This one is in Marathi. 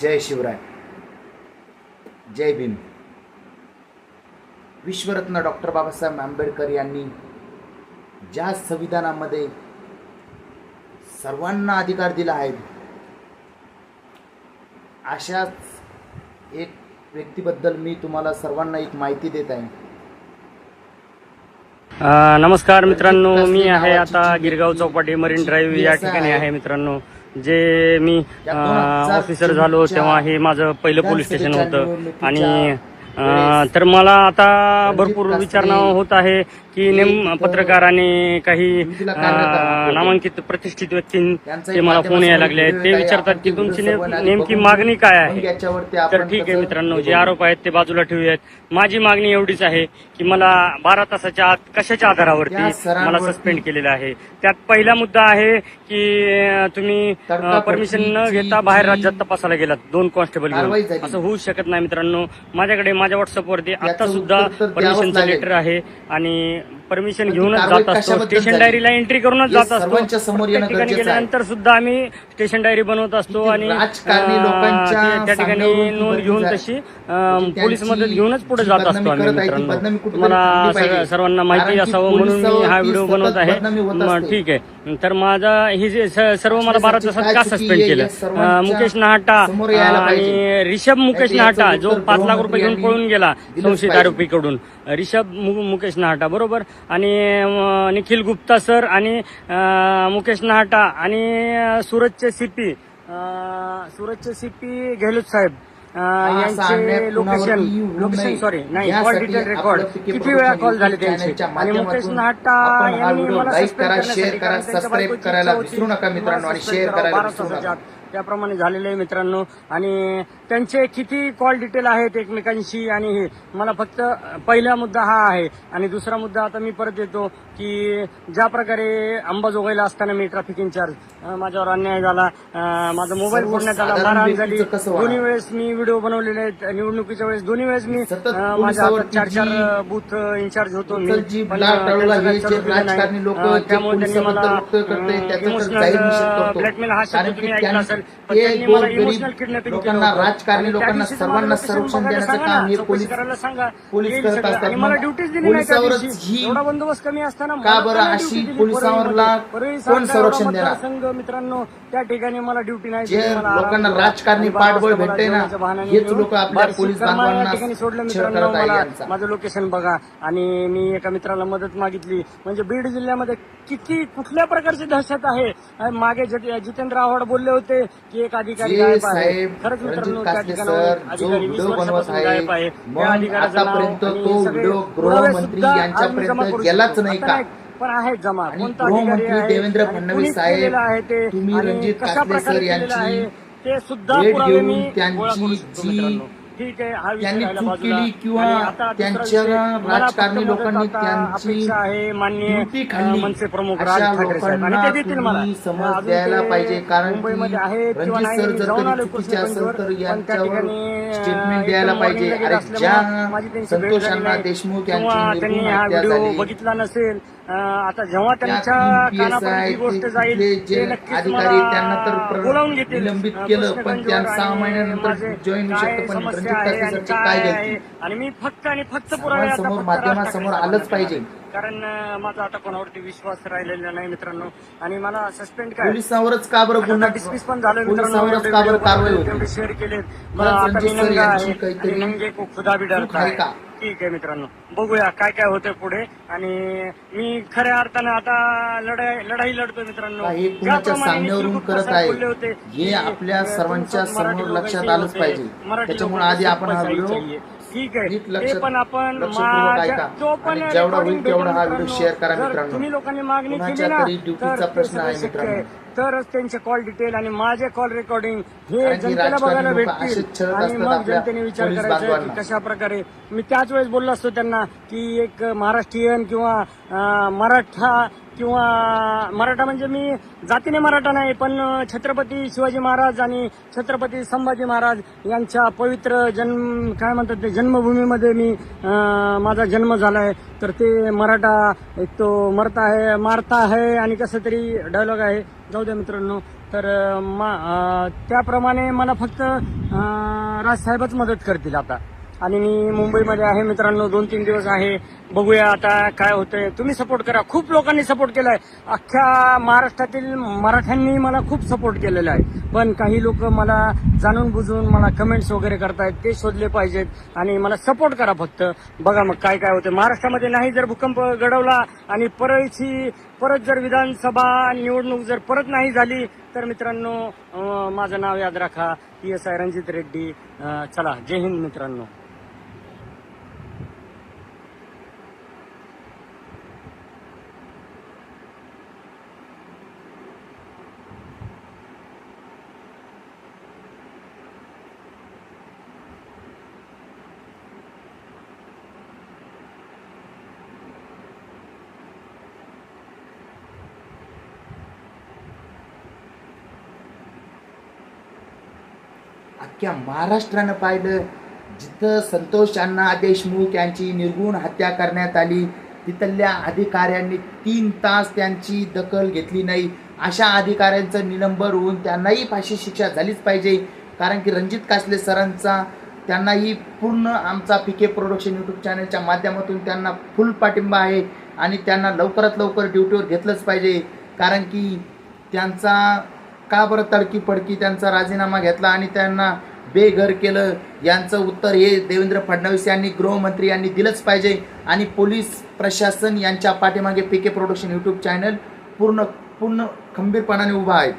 जय शिवराय. जय भीम. विश्वरत्न डॉक्टर बाबासाहेब आंबेडकर यांनी ज्या संविधानामध्ये सर्वांना अधिकार दिला आहे अशाच एक व्यक्तीबद्दल मी तुम्हाला सर्वांना एक माहिती देत आहे. नमस्कार मित्रांनो मी आहे आता गिरगाव चौपाटी मरीन ड्राईव्ह या ठिकाणी आहे मित्रांनो. जे मी ऑफिसर झालो तेव्हा हे माझं पहिलं पोलीस स्टेशन होतं. आणि अ, तर मला आता भरपूर विचारणा होत आहे की नेम पत्रकार आणि काही अ, नामांकित प्रतिष्ठित व्यक्तींचे मला फोन यायला लागले आहेत. ते विचारतात की तुमची नेम- नेमकी मागणी काय आहे? तर ठीक आहे मित्रांनो जे आरोप आहेत ते बाजूला ठेवूयात. माझी मागणी एवढीच आहे की मला बारा तासाच्या आत कशाच्या आधारावरती सरांवरती- मला सस्पेंड केलेलं आहे? त्यात पहिला मुद्दा आहे की अं, तुम्ही परमिशन न घेता बाहेर राज्यात तपासायला गेलात. दोन कॉन्स्टेबल कारवाई घेऊन. असं होऊ शकत नाही मित्रांनो. माझ्याकडे माझ्या व्हॉट्सअपवरती आता सुद्धा परमिशनचं. लेटर आहे आणि परमिशन घेऊनच कारवाई जात असतो कशाबद्दल स्टेशन झाली? डायरीला एंट्री करूनच हे जात असतो सर्वांच्या समोर येणं प्रत्येक ठिकाणी गरजेचं आहे. गेल्यानंतर सुद्धा आम्ही स्टेशन डायरी बनवत असतो किती आणि राजकारणी अं, लोकांच्या ते- त्या ठिकाणी सांगण्यावरून नोंद घेऊन. तशी अं, त्यांची पोलीस मदत घेऊनच पुढे जी जात बदनामी असतो आम्ही करत आहे, ती मित्रांनो बदनामी कुठेतरी तुम्हाला थांबली सगळ्या- पाहिजे. सर्वांना माहिती कारण की असावं म्हणून मी हा पोलिसावरती व्हिडिओ सतत बनवत आहे बदनामी होत म, असते. ठीक आहे तर माझा हे जे स- सर्व मला बारा तासात काय का चुकी सस्पेंड आहे केलं या सर्वांच्या अं, मुकेश नाहटा समोर यायला अं, पाहिजे. आणि रिषभ मुकेश याचं नाहटा जो उत्तर पाच लाख रुपये घेऊन पळून गेला दिलंच संशयित पाहिजे. आरोपीकडून रिषभ मु- मुकेश नाहटा बरोबर आणि निखिल गुप्ता सर आणि मुकेश नाहटा आणि अं, सुरतचे सीपी सुरतचे सीपी गेहलोत साहेब यांचे लोकेशन लोकेशन. सॉरी नाही कॉल डिटेल रेकॉर्ड किती वेळा कॉल झाले त्यांचे आणि मुकेश हा यांनी मला सबस्क्राईब करायला. विसरू नका मित्रांनो आणि शेअर करायला विसरू नका. त्याप्रमाणे झालेले आहे मित्रांनो. आणि त्यांचे किती कॉल डिटेल आहेत एकमेकांशी आणि हे मला फक्त पहिला मुद्दा हा आहे. आणि दुसरा मुद्दा आता मी परत येतो की ज्या प्रकारे अंबाजोगाईला असताना मी ट्रॅफिक इन्चार्ज माझ्यावर अन्याय झाला. माझा मोबाईल फोडण्यात आला मारहाण झाली. दोन्ही? वेळेस मी व्हिडिओ बनवलेले आहेत निवडणुकीच्या वेळेस दोन्ही वेळेस मी माझ्या हातात चार चार बूथ इन्चार्ज होतो मी. पण, त्यामुळे त्यांनी मला इमोशनल ब्लॅकमेल हा शब्द तुम्ही ऐकला असेल. हे इमोशनल किडनॅपिंग लोकांना राजकारणी लोकांना सर्वांना संरक्षण देण्याचं काम हे पोलीस पोलीस करत असतात. पोलिसावरच. ही- बंदोबस्त कमी असताना का बरं अशी पोलिसावरला कोण संरक्षण देणार? मतदारसंघ मित्रांनो. त्या ठिकाणी मला ड्युटी नाही जे लोकांना. राजकारणी पाठबळ भेटतंय ना, हेच लोकं आपल्या पोलीस बांधवांना सोडलं मित्रांनो. माझं लोकेशन बघा. आणि मी एका मित्राला मदत मागितली. म्हणजे बीड जिल्ह्यामध्ये किती कुठल्या प्रकारची दहशत आहे? मागे जितेंद्र आव्हाड बोलले होते. की एक अधिकारी जे गायब आहे साहेब खरंच मित्रांनो रणजित त्या कासले ठिकाणाहून सर जो अधिकारी वीस व्हिडिओ बनवत वर्षापासून आहे गायब आहे मग त्या अधिकाऱ्याचं नाव आतापर्यंत आणि तो सगळे व्हिडिओ पुरावे गृहमंत्री सुद्धा यांच्यापर्यंत आम्ही जमा करू गेलाच शकतो. नाही आता का? पण आहे जमा आणि कोणता अधिकारी गृहमंत्री आहे देवेंद्र आणि फडणवीस कुणी साहेब, केलेलं आहे ते तुम्ही आणि रणजित कशा कासले प्रकारे सर केलेलं यांची आहे ते सुद्धा भेट पुरावे घेऊन मी त्यांची गोळा करू शकतो जी मित्रांनो. ठीक आहे हा विषय त्यांनी राहिला चूक बाजूला. केली किंवा आणि आता दुसरा त्यांच्या विषय, मला राजकारणी लोकांनी आता त्यांची अपेक्षा आहे माननीय ड्युटी खाल्ली. मनसे प्रमुख अशा राज ठाकरे साहेब आणि लोकांना देतील मला तुम्ही समज अजून द्यायला पाहिजे कारण की मुंबईमध्ये आहेत किंवा रणजित नाही सर मी जर जाऊन कधी आलो चुकीचे असेल तर पण त्या यांच्यावर ठिकाणी, स्टेटमेंट द्यायला एकदम पाहिजे morning अरे लगेच असल्यामुळं ज्या माझी त्यांची भेट संतोष झाली अण्णा नाही. देशमुख किंवा यांची त्यांनी हा हत्या व्हिडिओ झाली बघितला नसेल आता जेव्हा त्यांच्या कानापर्यंत ही गोष्ट जाईल जे ते नक्कीच अधिकारी मला त्यांना तर बोलावून घेतील. निलंबित केलं, पण त्या सहा महिन्यानंतर कासले आणि मी फक्त आणि फक्त पुरावे माध्यमासमोर आलंच पाहिजे. कारण माझा आता कोणावरती विश्वास राहिलेला नाही मित्रांनो. आणि मला सस्पेंड काय? पोलिसांवरच का बरं गुन्हा डिस्मिस पण झालं पोलिसावरच का बरं कारवाई होती? शेअर केलेत. मला आता आहे. को खुदा भी डरता? ठीक आहे मित्रांनो. बघूया काय काय होतंय पुढे. आणि मी खऱ्या अर्थानं आता लढाई लढाई लढतोय मित्रांनो. हे कुणाच्या ज्याप्रमाणे सांगण्यावरून निखिल करत आहे होते हे की, आपल्या अं, सर्वांच्या तुमचं मराठी समोर लक्षात आलंच पाहिजे. मराठी त्याच्यामुळे आधी आपण हा व्हिडिओ. ठीक आहे नीट ते पण आपण लक्षपूर्वक माझ्या- ऐका. तो पण आणि जेवढा recording होईल तेवढा हा व्हिडिओ मित्रांनो. शेअर करा जर मित्रांनो. तुम्ही लोकांनी मागणी केली कुणाच्या ना तरी ड्युटीचा तर ते प्रश्न सगळं आहे शक्य मित्रांनो. आहे. तरच त्यांचे कॉल डिटेल आणि माझे कॉल रेकॉर्डिंग हे कारण की जनतेला राजकारणी बघायला लोकं भेटतील छळत आणि असतात मग आपल्या जनतेने विचार पोलीस करायचा बांधवांना. की कशा प्रकारे मी त्याच वेळेस बोललो असतो त्यांना की एक महाराष्ट्रीयन किंवा अं, मराठा किंवा मराठा म्हणजे मी जातीने मराठा नाही पण छत्रपती शिवाजी महाराज आणि छत्रपती संभाजी महाराज यांच्या पवित्र जन्म काय म्हणतात ते जन्मभूमीमध्ये मी माझा जन्म झाला आहे तर ते मराठा एक तो मरता आहे मारता आहे आणि कसं तरी डायलॉग आहे. जाऊ द्या मित्रांनो. तर मा त्याप्रमाणे मला फक्त राजसाहेबच मदत करतील आता. आणि मी मुंबईमध्ये आहे मित्रांनो दोन तीन दिवस आहे. बघूया आता काय होतंय. तुम्ही सपोर्ट करा. खूप लोकांनी सपोर्ट केलाय. अख्ख्या महाराष्ट्रातील मराठ्यांनी मला खूप सपोर्ट केलेला आहे. पण काही लोक मला जाणून बुजून मला कमेंट्स वगैरे करतायत ते शोधले पाहिजेत आणि मला सपोर्ट करा फक्त. बघा मग काय काय होतं महाराष्ट्रामध्ये नाही जर भूकंप घडवला आणि परळीची परत जर विधानसभा निवडणूक जर परत नाही झाली तर मित्रांनो माझं नाव याद राखा. P S I Ranjit Reddy. चला. जय हिंद मित्रांनो. अख्ख्या महाराष्ट्रानं पाहिलं. जिथं संतोष अण्णा देशमुख यांची निर्गुण हत्या करण्यात आली तिथल्या अधिकाऱ्यांनी तीन तास त्यांची दखल घेतली नाही. अशा अधिकाऱ्यांचं निलंबन होऊन त्यांनाही फाशी शिक्षा झालीच पाहिजे. कारण की रणजित कासले सरांचा त्यांनाही पूर्ण आमचा पी के प्रोडक्शन यूट्यूब चॅनलच्या माध्यमातून त्यांना फुल पाठिंबा आहे आणि त्यांना लवकरात लवकर ड्युटीवर घेतलंच पाहिजे. कारण की त्यांचा का बरं तडकी पडकी त्यांचा राजीनामा घेतला आणि त्यांना बेघर केलं? यांचं उत्तर हे देवेंद्र फडणवीस यांनी गृहमंत्री यांनी दिलंच पाहिजे. आणि पोलीस प्रशासन यांच्या पाठीमागे P K production YouTube channel पूर्ण पूर्ण खंबीरपणाने उभा आहे.